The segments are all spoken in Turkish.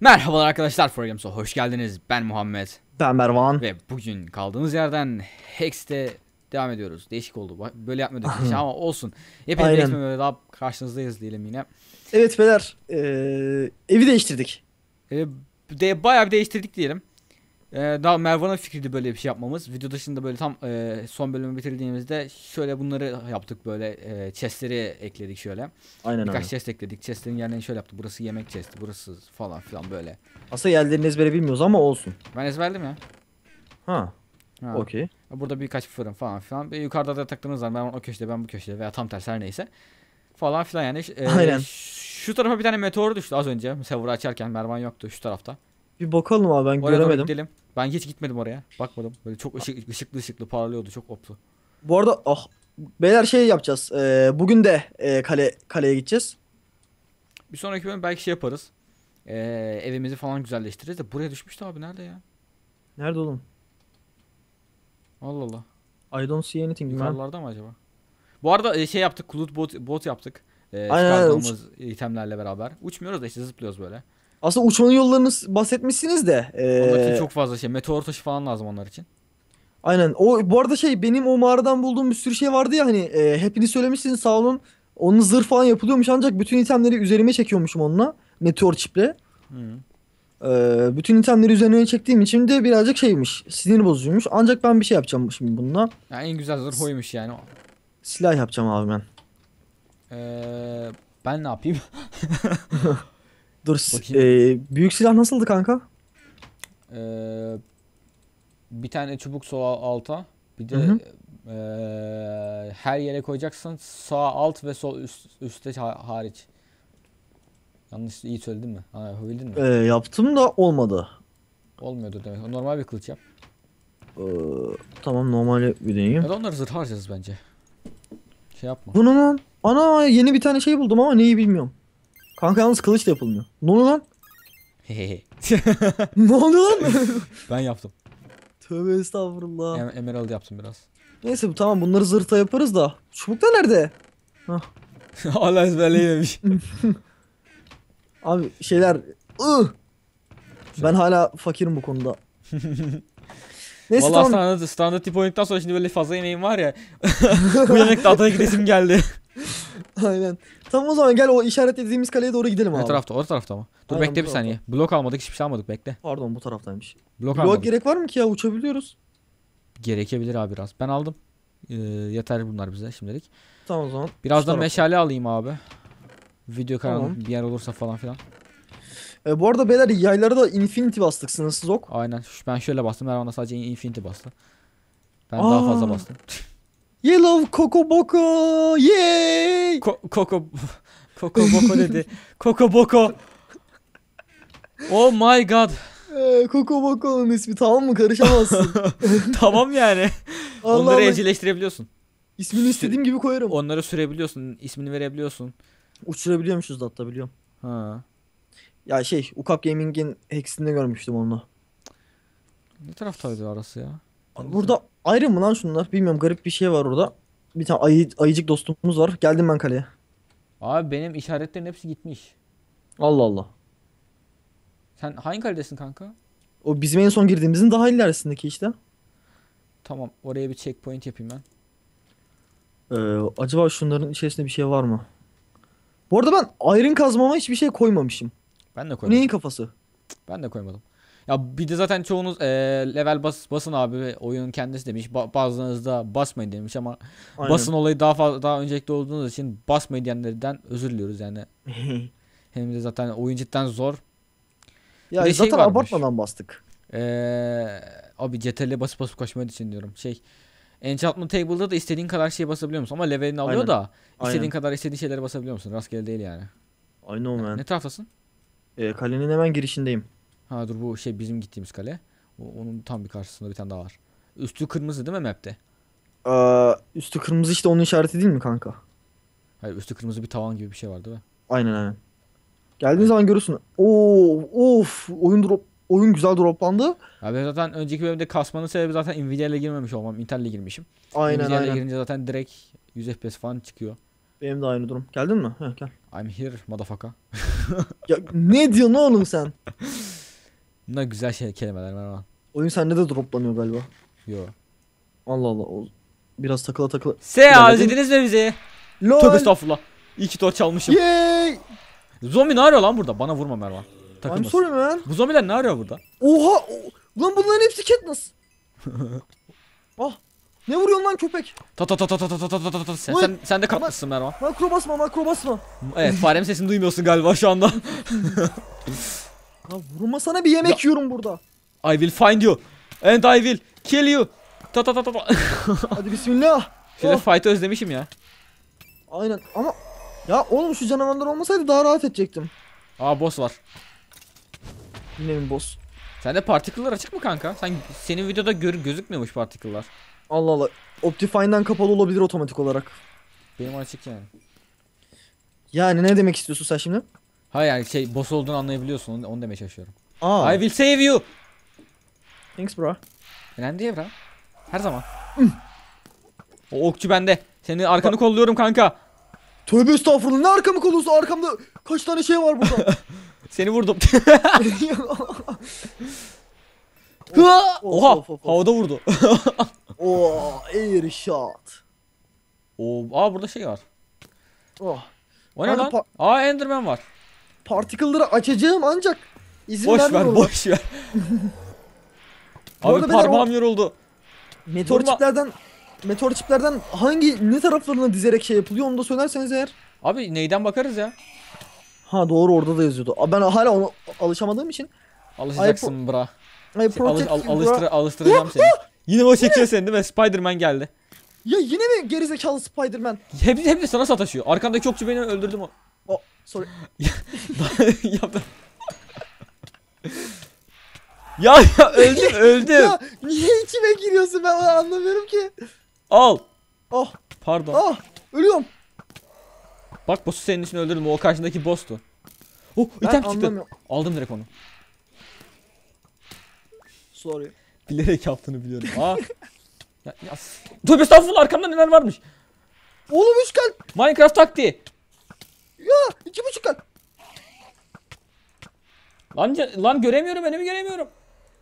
Merhabalar arkadaşlar Forgames'a hoş geldiniz. Ben Muhammed Ben Mervan. ve bugün kaldığımız yerden Hex'te devam ediyoruz. Değişik oldu. Böyle yapmadık hiç ama olsun. Aynen. Hex'me böyle daha karşınızdayız diyelim yine. Evet beyler eee, evi değiştirdik. Ee, de, bayağı bir değiştirdik diyelim. Ee, daha Mervan'ın fikriydi böyle bir şey yapmamız. Video dışında böyle tam e, son bölümü bitirdiğimizde şöyle bunları yaptık böyle e, chestleri ekledik şöyle. Aynen Birkaç abi. chest ekledik. Chestlerin yerlerini şöyle yaptık. Burası yemek chesti, burası falan filan böyle. Aslında yerlerini ezbere bilmiyoruz ama olsun. Ben ezberledim ya. Ha, Ha. okey. Burada birkaç fırın falan filan. Bir yukarıda da taktığınız var. Ben o köşede ben bu köşede veya tam tersi her neyse. Falan filan yani. E, Aynen. Şu tarafa bir tane meteor düştü az önce. Server açarken Mervan yoktu şu tarafta. Bir bakalım abi ben Oraya doğru göremedim. gidelim. Ben hiç gitmedim oraya. Bakmadım. Böyle çok ışık, ışıklı ışıklı parlıyordu. Çok optu. Bu arada ah beyler şey yapacağız. Eee, bugün de eee, kale kaleye gideceğiz. Bir sonraki bölüm belki şey yaparız. E, evimizi falan güzelleştiririz de buraya düşmüştü abi nerede ya? Nerede oğlum? Allah Allah. I don't see anything man. Yukarılarda mı acaba? Bu arada e, şey yaptık. Kulut bot, bot yaptık. E, Aynen, aynen, çıkardığımız itemlerle beraber. Uçmuyoruz da işte zıplıyoruz böyle. Aslında uçmanın yollarını bahsetmişsiniz de. Onlar için çok fazla şey. Meteor taşı falan lazım onlar için. Aynen. O bu arada şey benim o mağaradan bulduğum bir sürü şey vardı ya hani eee hepiniz söylemişsiniz sağ olun. Onun zırh falan yapılıyormuş ancak bütün itemleri üzerime çekiyormuşum onunla. Meteor çiple. Hı. Ee, bütün itemleri üzerine çektiğim için de birazcık şeymiş. Sinir bozucuymuş. Ancak ben bir şey yapacağım şimdi bununla. Yani en güzel zırh oymuş yani. Silah yapacağım abi ben. Ee, ben ne yapayım? Dur. ee, büyük silah nasıldı kanka? Ee, bir tane çubuk sol alta. Bir de Hı hı. ee, her yere koyacaksın. Sağ alt ve sol üst, üstte ha- hariç. Yanlış iyi söyledim mi? Ha, yapabildin mi? Ee, yaptım da olmadı. Olmuyordur demek. Normal bir kılıç yap. Ee, tamam normale bir deneyeyim. Ya da onları zırh harcarız bence. Şey yapma. Bu ne lan? Ana yeni bir tane şey buldum ama neyi bilmiyorum. Kanka yalnız kılıç da yapılmıyor. Ne oluyor lan? ne oluyor lan? ben yaptım. Tövbe estağfurullah. Em- Emerald yaptım biraz. Neyse bu tamam bunları zırhta yaparız da. Çubuklar nerede? Hala ezberleyememiş. Abi şeyler ıh. Ben hala fakirim bu konuda. Neyse Vallahi tamam. standart, standart tip oynadıktan sonra şimdi böyle fazla yemeğim var ya. bu yemekte adaya gidesim geldi. Aynen. Tamam o zaman gel o işaretlediğimiz kaleye doğru gidelim abi. Ne tarafta? O tarafta mı? Dur Aynen, bekle bir saniye. Blok almadık hiçbir şey almadık bekle. Pardon bu taraftaymış. Blok Blok almadık. gerek var mı ki ya uçabiliyoruz. Gerekebilir abi biraz. Ben aldım. Ee, yeter bunlar bize şimdilik. Tamam o zaman. Şu da tarafta. meşale alayım abi. Video kanalı Tamam. bir yer olursa falan filan. E, bu arada beyler yaylara da infinity bastık sınırsız ok. Aynen. Şu- Ben şöyle bastım. Mervan da sadece infinity bastı. Ben Aa. daha fazla bastım. Yellow Coco Boko yay. Ko Koko Koko Boko dedi. Koko Boko. Oh my god. Ee, Coco Boko'nun ismi tamam mı karışamazsın. tamam yani. Allah Onları Allah. evcilleştirebiliyorsun. İsmini istediğim gibi koyarım. Onları sürebiliyorsun. ismini verebiliyorsun. Uçurabiliyormuşuz da hatta biliyorum. Ha. Ya şey Ukap Gaming'in hacksinde görmüştüm onu. Ne taraftaydı arası ya? Burada ayrı mı lan şunlar? Bilmiyorum garip bir şey var orada. Bir tane ayı, ayıcık dostumuz var. Geldim ben kaleye. Abi benim işaretlerin hepsi gitmiş. Allah Allah. Sen hangi kaledesin kanka? O bizim en son girdiğimizin daha ilerisindeki işte. Tamam oraya bir checkpoint yapayım ben. Ee, acaba şunların içerisinde bir şey var mı? Bu arada ben iron kazmama hiçbir şey koymamışım. Ben de Bu koymadım. neyin kafası? Ben de koymadım. Ya bir de zaten çoğunuz eee, level bas basın abi oyunun kendisi demiş. Ba- bazılarınız da basmayın demiş ama Aynen. basın olayı daha fazla daha öncelikli olduğunuz için basmayın diyenlerden özür diliyoruz yani. Hem de zaten oyun cidden zor. ya Bir şey zaten varmış. abartmadan bastık. Eee abi CTRL'e basıp basıp koşmayı düşünüyorum. Şey Enchantment Table'da da istediğin kadar şey basabiliyor musun? Ama levelini alıyor Aynen. da istediğin Aynen. kadar istediğin şeyleri basabiliyor musun? Rastgele değil yani. I know man. Ne taraftasın? Ee, kalenin hemen girişindeyim. Ha dur bu şey bizim gittiğimiz kale. O- onun tam bir karşısında bir tane daha var. Üstü kırmızı değil mi map'te? Ee, üstü kırmızı işte onun işareti değil mi kanka? Hayır üstü kırmızı bir tavan gibi bir şey var değil mi? Aynen aynen. Geldiğin zaman görürsün. Oo, of, oyun drop oyun güzel droplandı. Ben zaten önceki bölümde kasmanın sebebi zaten Nvidia ile girmemiş olmam. Intel ile girmişim. Aynen Nvidia ile aynen. girince zaten direkt 100 FPS falan çıkıyor. Benim de aynı durum. Geldin mi? Heh, gel. I'm here motherfucker. Ya ne diyorsun oğlum sen? Bunlar güzel şey kelimeler Mervan. Oyun sende de droplanıyor galiba. Yo. Allah Allah. O biraz takıla takıla. Seyahat ediniz mi bizi? LOL. Tövbe estağfurullah. İyi ki torç çalmışım. Yay. Zombi ne arıyor lan burada? Bana vurma Mervan. I'm Takılmasın. sorry man. Bu zombiler ne arıyor burada? Oha. o- Lan bunların hepsi Katniss. ah. Ne vuruyorsun lan köpek? Ta ta ta ta ta ta ta ta ta ta. Sen, sen, sen de kapmışsın Mervan. Makro basma makro basma. Evet faremin sesini duymuyorsun galiba şu anda. Ya vurma sana bir yemek yiyorum burada. I will find you. And I will kill you. Ta ta ta ta ta. Hadi bismillah. Şöyle Oh. fight'ı özlemişim ya. Aynen ama ya oğlum şu canavarlar olmasaydı daha rahat edecektim. Aa boss var. Yine mi boss? Sende particle'lar açık mı kanka? Sen senin videoda gör, gözükmüyormuş particle'lar. Allah Allah. Optifine'den kapalı olabilir otomatik olarak. Benim açık yani. Yani ne demek istiyorsun sen şimdi? Hayır yani şey boss olduğunu anlayabiliyorsun onu, onu demeye çalışıyorum. Aa. I will save you. Thanks bro. Önemli değil bra. Her zaman. o okçu bende. Senin arkanı kolluyorum kanka. Tövbe estağfurullah ne arkamı kolluyorsun arkamda kaç tane şey var burada. Seni vurdum. Of, Oha of, of, of. havada vurdu. Oo, air shot. Oo, aa burada şey var. Oh. O ne lan? Aa Enderman var. Particle'ları açacağım ancak izin Boş ver vermiyorlar. boş ver. Bu Abi arada beyler parmağım yoruldu. Meteor Vurma. çiplerden meteor çiplerden hangi ne taraflarına dizerek şey yapılıyor onu da söylerseniz eğer. Abi neyden bakarız ya? Ha doğru orada da yazıyordu. Ben hala ona alışamadığım için. Alışacaksın bra. I Alış, al, alıştır, alıştıracağım seni. Yine o çekiyor seni değil mi? Spiderman geldi. Ya yine mi gerizekalı Spider-Man? Hep, hep de sana sataşıyor. Arkandaki okçu beni öldürdü mü? Oh sorry. Yaptım. ya ya öldüm öldüm. Ya niye içime giriyorsun ben onu anlamıyorum ki. Al. Oh Pardon. ah ölüyorum. Bak boss'u senin için öldürdüm. O karşındaki boss'tu. Oh Ben item çıktı. Aldım direkt onu. Sorry. Bilerek yaptığını biliyorum. Aa. ya, ya. s- Tövbe estağfurullah arkamda neler varmış. Oğlum üç kalp. Minecraft taktiği. Ya iki buçuk kalp. Lan, lan göremiyorum önümü göremiyorum.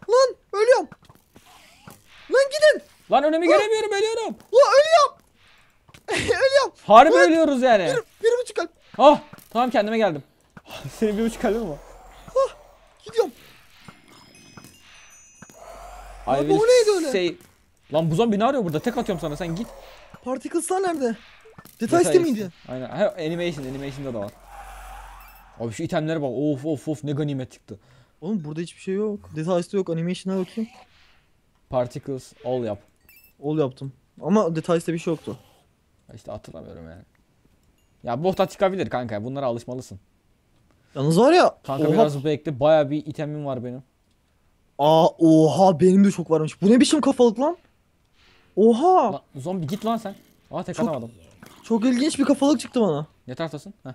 Lan ölüyorum. Lan gidin. Lan önümü göremiyorum ölüyorum. Lan ölüyorum. ölüyorum. Harbi Lan. ölüyoruz yani. Bir, bir buçuk kalp. Ah tamam kendime geldim. Senin bir buçuk kalbin mi var? Gidiyorum. Will o neydi öyle? say- Lan bu zombi ne arıyor burada? Tek atıyorum sana sen git. Particles'lar nerede? Miydi? işte. Aynen. Ha, animation, animation'da da var. Abi şu itemlere bak. Of of of ne ganimet çıktı. Oğlum burada hiçbir şey yok. Details'te yok. Animation'a bakayım. Particles all yap. Ol yaptım. Ama Details'te bir şey yoktu. İşte hatırlamıyorum yani. Ya bohta çıkabilir kanka. Bunlara alışmalısın. Yalnız var ya. Kanka oha, biraz bekle. Baya bir itemim var benim. Aa oha benim de çok varmış. Bu ne biçim kafalık lan? Oha. Lan, zombi git lan sen. Aa tek Çok- atamadım. Çok ilginç bir kafalık çıktı bana. Ne taraftasın? Heh.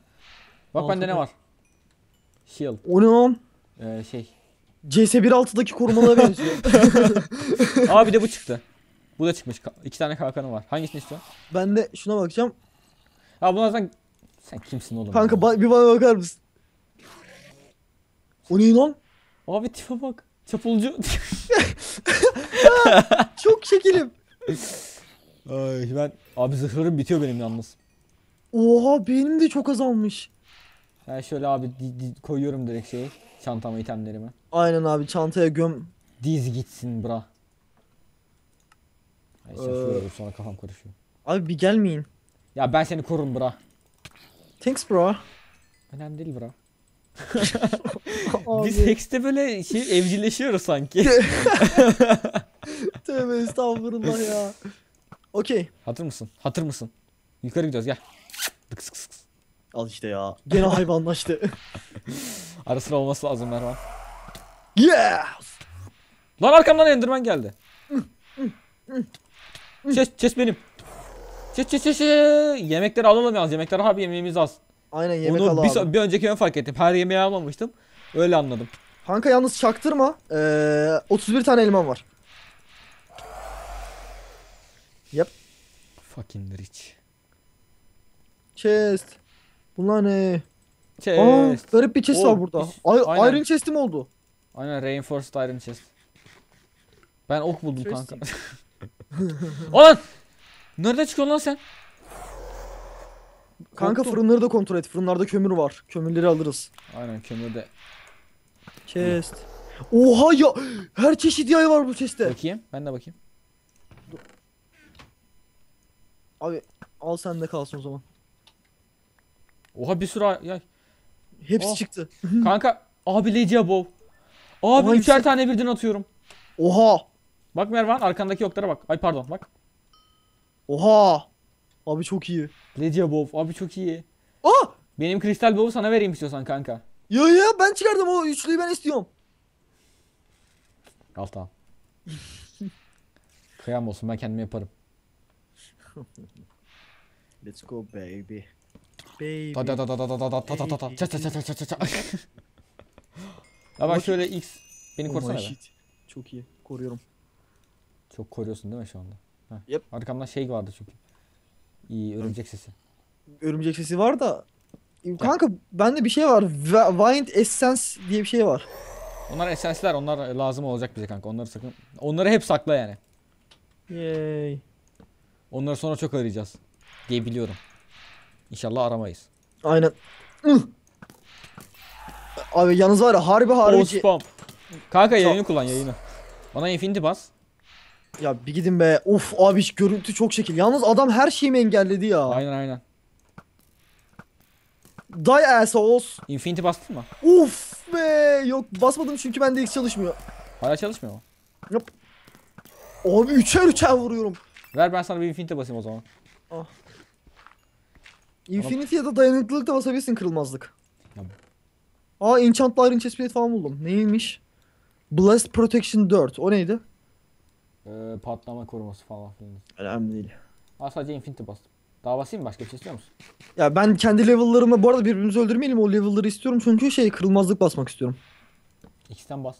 Bak Altı bende ne var? Shield. O ne lan? Ee, şey. CS 1.6'daki korumalara benziyor. Aa bir de bu çıktı. Bu da çıkmış. Ka- İki tane kalkanım var. Hangisini istiyorsun? ben de şuna bakacağım. Ha bunlardan... Sen kimsin oğlum? Kanka ya? ba- bir bana bakar mısın? O ne lan? Abi tipe bak. Çapulcu. Çok şekerim. Ay ben... Abi zırhlarım bitiyor benim yalnız. Oha benim de çok azalmış. Ben şöyle abi di- di- koyuyorum direkt şeyi. Çantama itemlerimi. Aynen abi çantaya göm. Diz gitsin bra. Ay Ee. şaşırıyorum sonra kafam karışıyor. Abi bir gelmeyin. Ya ben seni korurum bra. Thanks bro. Önemli değil bra. Abi, Biz Hex'te böyle şey evcilleşiyoruz sanki. Tövbe estağfurullah ya. Okey. Hatır mısın? Hatır mısın? Yukarı gidiyoruz gel. Dık sık sık. Al işte ya. Gene hayvanlaştı. Ara sıra olması lazım Mervan. yeah. Lan arkamdan Enderman geldi. Chest, chest benim. Chest, chest, chest. Yemekleri alalım yalnız. Yemekler abi yemeğimiz az. Aynen yemek Onu al bir, abi. bir önceki ben fark ettim. Her yemeği almamıştım. Öyle anladım. Kanka yalnız çaktırma. Ee, 31 tane elman var. Fucking rich. Chest. Bunlar ne? Chest. Aa, garip bir chest Oo, var burada. Ay, aynen. Iron chest'im oldu. Aynen reinforced iron chest. Ben ok buldum kanka. Interesting. Lan! Nerede çıkıyorsun lan sen? Kanka Korktum. fırınları da kontrol et. Fırınlarda kömür var. Kömürleri alırız. Aynen kömürde. Chest. Oha ya. Her çeşit yay var bu chest'te. Bakayım. Ben de bakayım. Abi al sen de kalsın o zaman. Oha bir sürü ay- yay. Hepsi Oh. çıktı. Kanka abi Legia Bow. Abi Oha, üçer hepsi- tane birden atıyorum. Oha. Bak Mervan arkandaki oklara bak. Ay pardon bak. Oha. Abi çok iyi. Legia Bow. Abi çok iyi. Ah! Benim kristal bow'u sana vereyim istiyorsan kanka. Ya ya ben çıkardım o üçlüyü ben istiyorum. Al tamam. Kıyam olsun ben kendim yaparım. Let's go baby. Baby. Da da da da da da da ta ta ta ta ça ça ça ça ça ça ça. Bak şöyle X beni Oh korusana be. Çok iyi. Koruyorum. Çok koruyorsun değil mi şu anda? Heh. Yep. Arkamdan şey vardı çünkü. İyi örümcek sesi. Örümcek sesi var da. Kanka bende bir şey var. Va- Wind Essence diye bir şey var. Onlar esensler onlar lazım olacak bize kanka. Onları sakın. Onları hep sakla yani. Yay. Onları sonra çok arayacağız. Diye biliyorum. İnşallah aramayız. Aynen. Abi yalnız var ya harbi harbi. spam. Kanka yayını kullan yayını. Bana infinity bas. Ya bir gidin be. Of abi hiç görüntü çok şekil. Yalnız adam her şeyimi engelledi ya. Aynen aynen. Die assholes. Infinity bastın mı? Uf be. Yok basmadım çünkü bende hiç çalışmıyor. Hala çalışmıyor mu? Abi üçer üçer vuruyorum. Ver ben sana bir infinity basayım o zaman. Infinity ya da dayanıklılık da basabilirsin kırılmazlık. Aa Enchant Iron Chestplate falan buldum. Neymiş? Blast Protection 4. O neydi? Ee, patlama koruması falan filan. Önemli değil. Aa sadece infinity bastım. Daha basayım mı? Başka bir şey istiyor musun? Ya ben kendi level'larımı bu arada birbirimizi öldürmeyelim o level'ları istiyorum çünkü şey kırılmazlık basmak istiyorum. X'ten bas.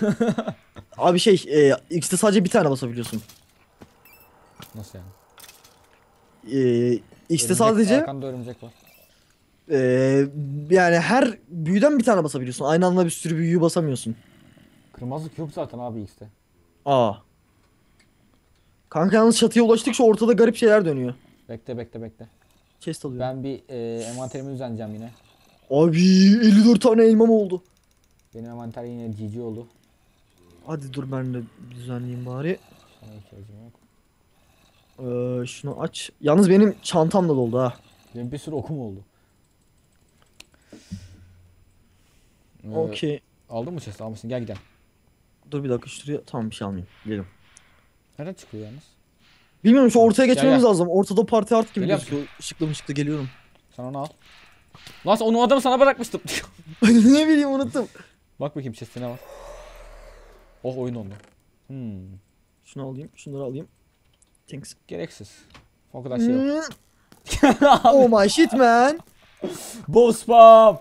Abi şey e, X'te sadece bir tane basabiliyorsun. Nasıl yani? E, X'te sadece Arkanda örümcek var. e, yani her büyüden bir tane basabiliyorsun. Aynı anda bir sürü büyüyü basamıyorsun. Kırmızılık yok zaten abi X'te. Aa. Kanka yalnız çatıya ulaştıkça ortada garip şeyler dönüyor. Bekle bekle bekle. Chest alıyorum. Ben bir e, envanterimi düzenleyeceğim yine. Abi 54 tane elmam oldu. Benim envanter yine GG oldu. Hadi dur ben de düzenleyeyim bari. Sana ihtiyacım yok. Ee, şunu aç. Yalnız benim çantam da doldu ha. Benim bir sürü okum oldu. Ee, Okey. Aldın mı chest? Almışsın. Gel gidelim. Dur bir dakika şuraya. Tamam bir şey almayayım. Gidelim. Nereden çıkıyor yalnız? Bilmiyorum şu ortaya Gel, geçmemiz gel. lazım. Ortada parti art gibi Geliyorum. gözüküyor. Işıklı ışıklı geliyorum. Sen onu al. Lan onu adamı sana bırakmıştım. ne bileyim unuttum. Bak bakayım chest'te ne var. Oh oyun oldu. Hmm. Şunu alayım. Şunları alayım. Thanks. Gereksiz. O kadar şey yok. Hmm. oh my shit man. Bow spam.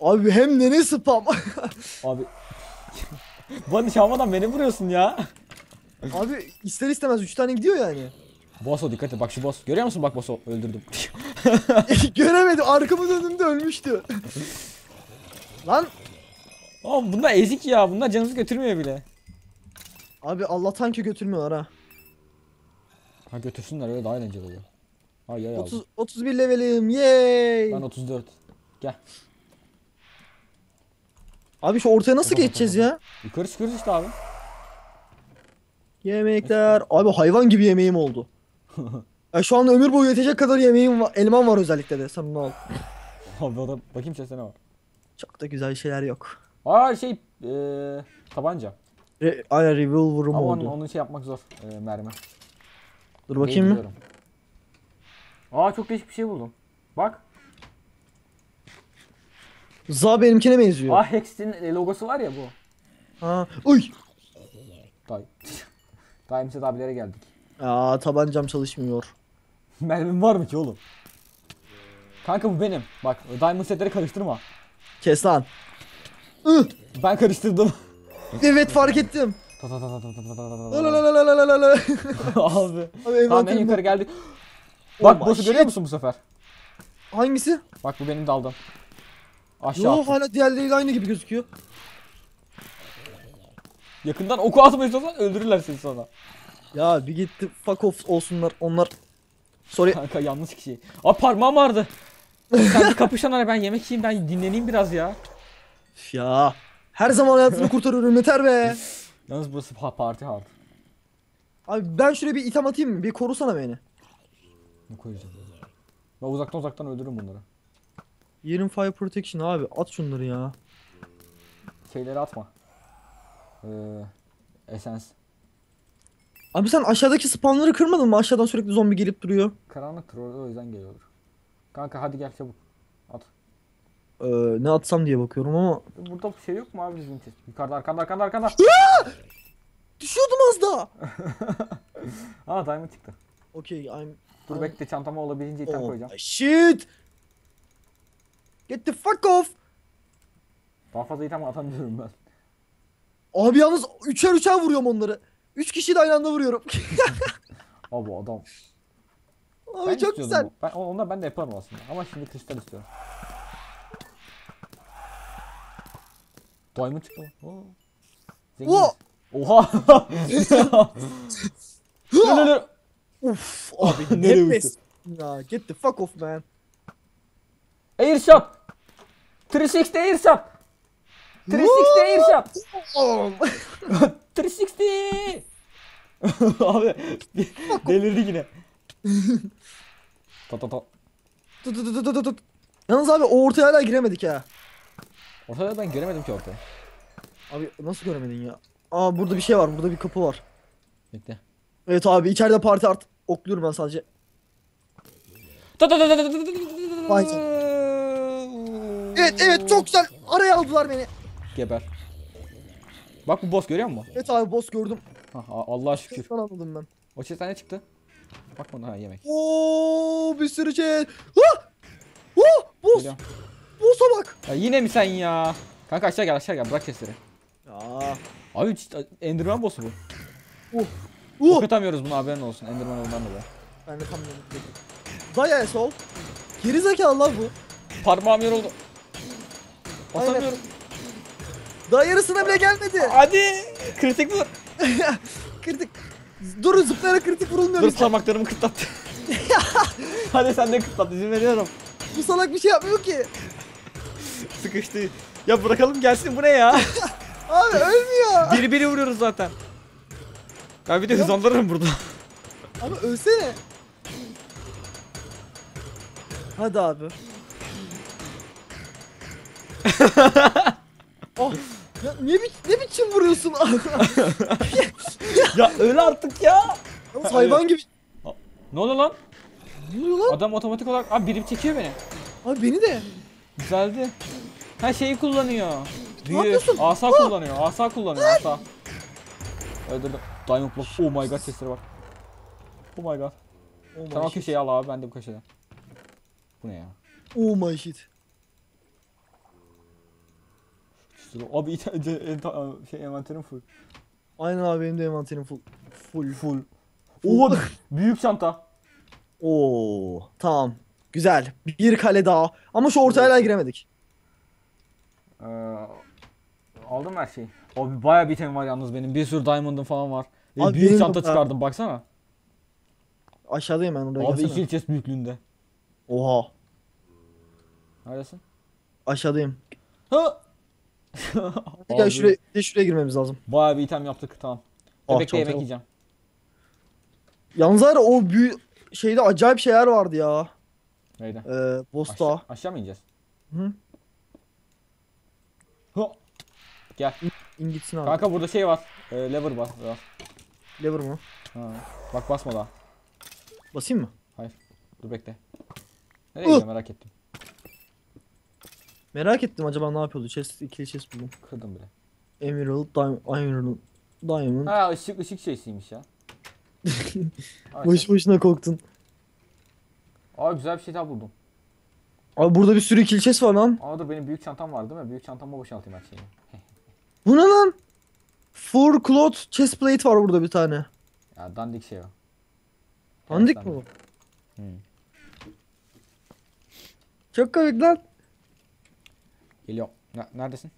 Abi hem de ne spam. Abi. Bana çalmadan beni vuruyorsun ya. Abi ister istemez 3 tane gidiyor yani. Boss o dikkat et bak şu boss. Görüyor musun bak boss'u öldürdüm. Göremedim. Arkamı döndüğümde ölmüştü. Lan. Oğlum bunlar ezik ya. Bunlar canımızı götürmüyor bile. Abi Allah'tan ki götürmüyorlar ha. Ha götürsünler öyle daha eğlenceli oluyor. Ha yay 30, aldım. 31 levelim. Yay. Ben 34. Gel. Abi şu ortaya nasıl baba, geçeceğiz ya? Yukarı çıkıyoruz işte abi. Yemekler. Abi hayvan gibi yemeğim oldu. ya şu anda ömür boyu yetecek kadar yemeğim var. Elmam var özellikle de. Sen onu al. Abi orada bakayım chest'te ne var. Çok da güzel şeyler yok. Aa şey eee tabanca. Re Aynen revolver'ım Ama oldu. onu, onu şey yapmak zor. Eee mermi. Dur bakayım mı? Biliyorum. Aa çok değişik bir şey buldum. Bak. Za benimkine benziyor. Aa Hex'in e, logosu var ya bu. Ha. Uy. Tay. Times'e abilere geldik. Aa tabancam çalışmıyor. Mermim var mı ki oğlum? Kanka bu benim. Bak Diamond setleri karıştırma. Kes lan. Ben karıştırdım. Evet fark ettim. Ta ta ta. Abi. Abi Tamam en yukarı geldik. Oh Bak boss'u görüyor musun bu sefer? Hangisi? Bak bu benim daldım. Aşağı Yo attım. hala diğerleriyle aynı gibi gözüküyor. Yakından oku atma istiyorsan öldürürler seni sonra. Ya bir gitti fuck off olsunlar onlar. Sorry. Kanka yanlış kişi. Aa parmağım vardı. Sen kapışan ara ben yemek yiyeyim ben dinleneyim biraz ya. Ya. Her zaman hayatını kurtarıyorum yeter be. Yalnız burası pa parti hard. Abi ben şuraya bir item atayım mı? Bir korusana beni. Ne koyacağım? Ben uzaktan uzaktan öldürürüm bunları. Yerin fire protection abi at şunları ya. Şeyleri atma. Ee, esens. Abi sen aşağıdaki spawnları kırmadın mı? Aşağıdan sürekli zombi gelip duruyor. Karanlıktır o o yüzden geliyordur. Kanka hadi gel çabuk. At. Ee, ne atsam diye bakıyorum ama. Burada bir şey yok mu abi bizim için? Yukarıda arkanda arkanda arkanda. Düşüyordum az daha. Aa diamond çıktı. Okay I'm... Dur I'm- bekle çantama olabildiğince item Oh koyacağım. shit. Get the fuck off. Daha fazla item atamıyorum ben. Abi yalnız üçer üçer vuruyorum onları. Üç kişiyi de aynı anda vuruyorum. Aa bu adam. Abi ben çok güzel. bu. Ben, onlar ben de yaparım aslında. Ama şimdi kristal istiyorum. Diamond çıktı mı? Oo. Zenginiz. Oo. Oha. Ne, ne? Uf abi Nereye ne uçtu? pes. Ya get the fuck off man. Airshot. 360 airshot. 360 airshot. Oğlum. 360. Abi delirdi yine. Ta ta. Tut tut tut tut tut. Yalnız abi o ortaya hala giremedik ha. Ortada ben göremedim ki ortaya. Abi nasıl göremedin ya? Aa burada bir şey var. Burada bir kapı var. Bitti. Evet abi içeride parti art. Okluyorum ben sadece. Evet evet çok güzel. Araya aldılar beni. Geber. Bak bu boss görüyor musun? Evet abi boss gördüm. Ha, Allah'a şükür. Sen anladım ben. O chest ne çıktı? Bak ona ha yemek. Oo bir sürü şey. Ha! Ha! Boss. Biliyorum. Boss'a bak. Ya yine mi sen ya? Kanka aşağı gel aşağı gel bırak chest'leri. Ya. Abi Enderman boss'u bu. Uh. Ok Uh. atamıyoruz bunu haberin olsun. Enderman ondan dolayı. Ben de tam dedim. Daya sol. Geri zekalı lan bu. Parmağım yoruldu. Aynen. Basamıyorum. Daha yarısına bile gelmedi. Hadi. Kritik vur. Kritik. Dur zıplayarak kritik vurulmuyor. Dur parmaklarımı kıtlattı. Hadi sen de kıtlat izin veriyorum. Bu salak bir şey yapmıyor ki. Sıkıştı. Ya bırakalım gelsin bu ne ya? Abi ölmüyor. biri biri vuruyoruz zaten. Ya bir de hızlandırırım burada. Ama ölsene. Hadi abi. oh. Ya ne, bi ne biçim vuruyorsun? ya öl artık ya. Yalnız hayvan gibi. Ne oluyor lan? Ne oluyor lan? Adam otomatik olarak abi biri çekiyor beni. Abi beni de. Güzeldi. Her şeyi kullanıyor. Büyü. yapıyorsun? Asa kullanıyor. Asa kullanıyor. Asa. Öldürdüm. Diamond block. Oh my god sesleri var. Oh my god. Oh my Sen o shit. köşeyi al abi ben de bu köşeden. Bu ne ya? Oh my shit. Abi ite- ite- ente- şey envanterim full. Aynen abi benim de envanterim full. Full. Full. Full. Oha büyük çanta. Oo, tamam. Güzel. Bir kale daha. Ama şu ortaya hala giremedik. Ee, aldım her şeyi. Abi bayağı bir item var yalnız benim. Bir sürü diamond'ım falan var. Ve Abi büyük benim çanta çıkardım baksana. Aşağıdayım ben oraya Abi gelsene. iki chest büyüklüğünde. Oha. Neredesin? Aşağıdayım. Ha! Gel Abi, şuraya, bir de şuraya girmemiz lazım. Bayağı bir item yaptık tamam. Ah, Bebekle yemek yiyeceğim. Yalnız var ya, o büyük şeyde acayip şeyler vardı ya. Neydi? Ee, Boss'ta. Aşağı, aşağı mı ineceğiz? Hı. Ha! Gel. İn gitsin abi. Kanka burada şey var. Ee, lever var. var. Lever mı? Ha. Bak basma daha. Basayım mı? Dur bekle. Nereye gidiyor merak ettim. Merak ettim acaba ne yapıyordu? Chest, ikili chest buldum. Kırdım bile. Emerald, Diamond, Iron, Diamond. Ha ışık ışık şeysiymiş ya. Boş boşuna korktun. Aa güzel bir şey daha buldum. Abi burada bir sürü kilçes var lan. Aa dur benim büyük çantam var değil mi? Büyük çantama boşaltayım her şeyi. Bu ne lan? Four cloth chest plate var burada bir tane. Ya dandik şey o. Dandik evet, mi bu? Hmm. Çok komik lan. Geliyorum. Ne, neredesin?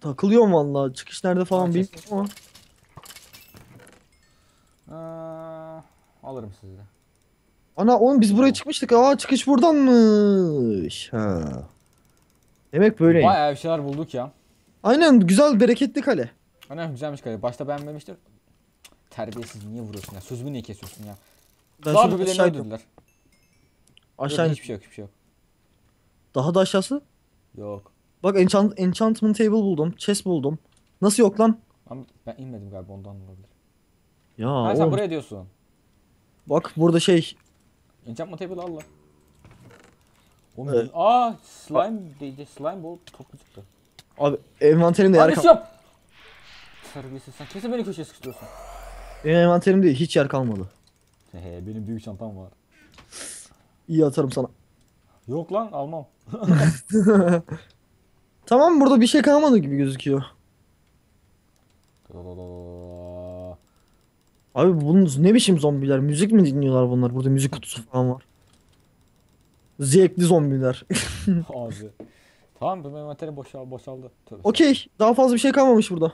Takılıyorum vallahi. Çıkış nerede falan bilmiyorum ama. Ee, alırım sizi de. Ana oğlum biz buraya çıkmıştık. Aa çıkış buradanmış. Ha. Demek böyle. Bayağı bir şeyler bulduk ya. Aynen güzel bereketli kale. Ana güzelmiş kale. Başta beğenmemiştim. Terbiyesiz niye vuruyorsun ya? Sözümü niye kesiyorsun ya? Ben Daha birbirlerini aşağı öldürdüler. Aşağı hiçbir şey yok, hiçbir şey yok. Daha da aşağısı. Yok. Bak enchant enchantment table buldum. Chest buldum. Nasıl yok lan? Ama ben inmedim galiba ondan olabilir. Ya Ha sen oğlum, buraya diyorsun. bak burada şey. Enchantment table al lan. Oğlum, Evet. aa slime değdi. Slime ball topu çıktı. Abi envanterimde yer Hadi kalmadı. yap. Terbiyesiz sen kesin beni köşeye sıkıştırıyorsun. Benim envanterimde hiç yer kalmadı. He benim büyük çantam var. İyi atarım sana. Yok lan almam. Tamam burada bir şey kalmadı gibi gözüküyor. Abi bunun ne biçim zombiler? Müzik mi dinliyorlar bunlar? Burada müzik kutusu falan var. Zevkli zombiler. Ağzı. Tamam benim envanterim boşal boşaldı. Tövbe. Okey. Daha fazla bir şey kalmamış burada.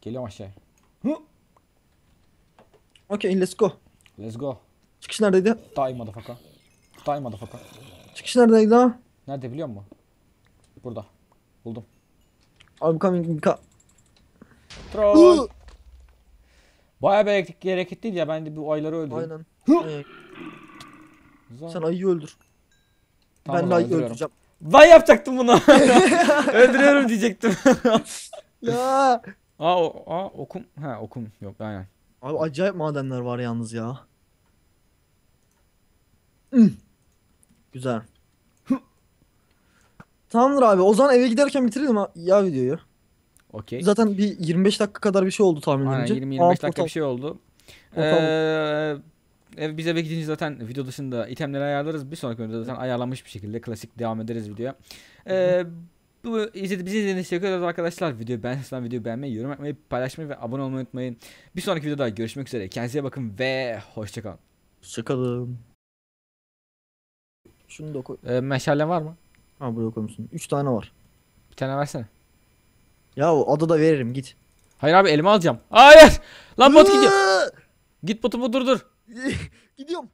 Geliyorum aşağı. Okey let's go. Let's go. Çıkış neredeydi? Die motherfucker. Die motherfucker. Çıkış neredeydi ha? Nerede biliyor musun? Burada. Buldum. Abi coming ka Troll. Bayağı bir hareket- hareketliydi ya ben de bu ayları öldürdüm. Aynen. Aynen. Güzel. Sen ayıyı öldür. Tamam, ben de ayıyı öldüreceğim. Ben yapacaktım bunu. Öldürüyorum diyecektim. Ya. aa, o, aa okum. Ha okum yok aynen. Abi acayip madenler var yalnız ya. Güzel. Tamamdır abi. O zaman eve giderken bitirelim ya videoyu. Okey. Zaten bir 25 dakika kadar bir şey oldu Aynen tahminimce. 20-25 Aa, dakika portal. bir şey oldu. Ee, ev biz eve gidince zaten video dışında itemleri ayarlarız. Bir sonraki videoda zaten ayarlanmış bir şekilde klasik devam ederiz videoya. Ee, bu izledi bizi izlediğiniz için teşekkür ederiz arkadaşlar. Videoyu beğendiyseniz videoyu beğenmeyi, yorum yapmayı, paylaşmayı ve abone olmayı unutmayın. Bir sonraki videoda görüşmek üzere. Kendinize bakın ve hoşçakalın. Hoşçakalın. Şunu da koy. Ee, meşale var mı? Ha buraya koymuşsun. 3 tane var. Bir tane versene. Ya o adı da veririm git. Hayır abi elime alacağım. Hayır! Lan bot gidiyor. Git botumu durdur. Gidiyorum.